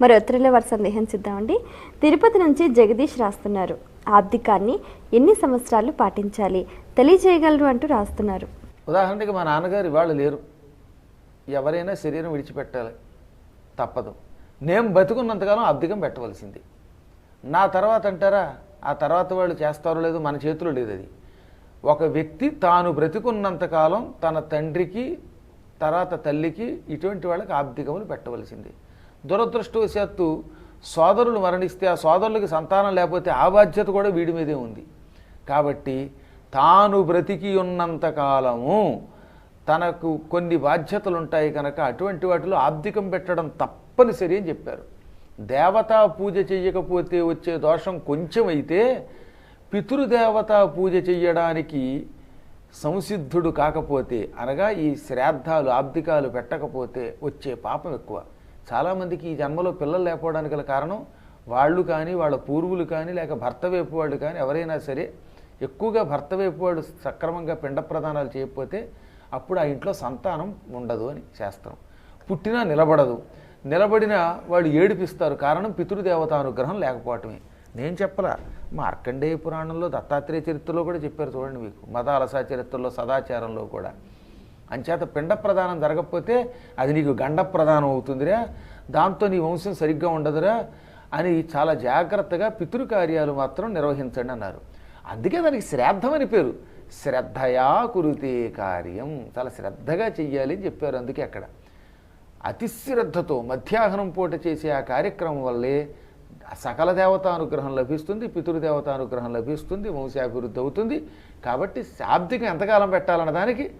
మరి ఉత్తరాల వారి సందేహం చూద్దామండి తిరుపతి నుంచి జగదీష్ రాస్తున్నారు. ఆర్థికాన్ని ఎన్ని సంవత్సరాలు పాటించాలి? తెలియజేయగలరు అంటూ రాస్తున్నారు. ఉదాహరణకి మా నాన్నగారు ఇవాళ లేరు. ఎవరైనా శరీరం విడిచిపెట్టాలి. తప్పదు. నేను బతుకున్నంతకాలం అబ్దికం పెట్టవలసింది. నా తర్వాత అంటారా? ఆ తర్వాత వాళ్ళు చేస్తారో లేదో మన చేతిలో లేదు అది. ఒక వ్యక్తి తాను బ్రతికున్నంతకాలం తన తండ్రికి తర్వాత తల్లికి ఇటువంటి వాళ్ళకి ఆర్థికములు పెట్టవలసింది. దురదృష్టవశాత్తు సోదరులు మరణిస్తే ఆ సోదరులకి సంతానం లేకపోతే ఆ బాధ్యత కూడా వీడి మీదే ఉంది. కాబట్టి తాను బ్రతికి ఉన్నంత కాలము తనకు కొన్ని బాధ్యతలు ఉంటాయి కనుక అటువంటి వాటిలో ఆబ్దికం పెట్టడం తప్పనిసరి అని చెప్పారు. దేవతా పూజ చేయకపోతే వచ్చే దోషం కొంచెం అయితే పితృదేవతా పూజ చెయ్యడానికి సంసిద్ధుడు కాకపోతే అనగా ఈ శ్రాద్ధాలు ఆబ్దికాలు పెట్టకపోతే వచ్చే పాపం ఎక్కువ. చాలామందికి ఈ జన్మలో పిల్లలు లేకపోవడానికి గల కారణం వాళ్ళు కానీ వాళ్ళ పూర్వులు కానీ లేక భర్త వైపు వాళ్ళు కానీ ఎవరైనా సరే ఎక్కువగా భర్త వైపు వాళ్ళు సక్రమంగా పిండ ప్రదానాలు చేయకపోతే అప్పుడు ఆ ఇంట్లో సంతానం ఉండదు అని శాస్త్రం. పుట్టినా నిలబడదు. నిలబడిన వాళ్ళు ఏడిపిస్తారు. కారణం పితృదేవత అనుగ్రహం లేకపోవటమే. నేను చెప్పలా. మార్కండేయ పురాణంలో దత్తాత్రేయ చరిత్రలో కూడా చెప్పారు చూడండి మీకు. మదాలసా చరిత్రలో సదాచారంలో కూడా. అంచేత పిండ ప్రదానం జరగకపోతే అది నీకు గండ ప్రదానం అవుతుందిరా. దాంతో నీ వంశం సరిగ్గా ఉండదురా అని చాలా జాగ్రత్తగా పితృకార్యాలు మాత్రం నిర్వహించండి అన్నారు. అందుకే దానికి శ్రాద్ధం అని పేరు. శ్రద్ధయా కురితే కార్యం. చాలా శ్రద్ధగా చెయ్యాలి అని చెప్పారు అందుకే అక్కడ. అతిశ్రద్ధతో మధ్యాహ్నం పూట చేసే ఆ కార్యక్రమం వల్లే సకల దేవతానుగ్రహం లభిస్తుంది పితృదేవతానుగ్రహం లభిస్తుంది వంశాభివృద్ధి అవుతుంది. కాబట్టి శాబ్దికం ఎంతకాలం పెట్టాలన్న దానికి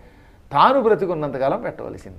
తాను బ్రతికున్నంతకాలం పెట్టవలసింది.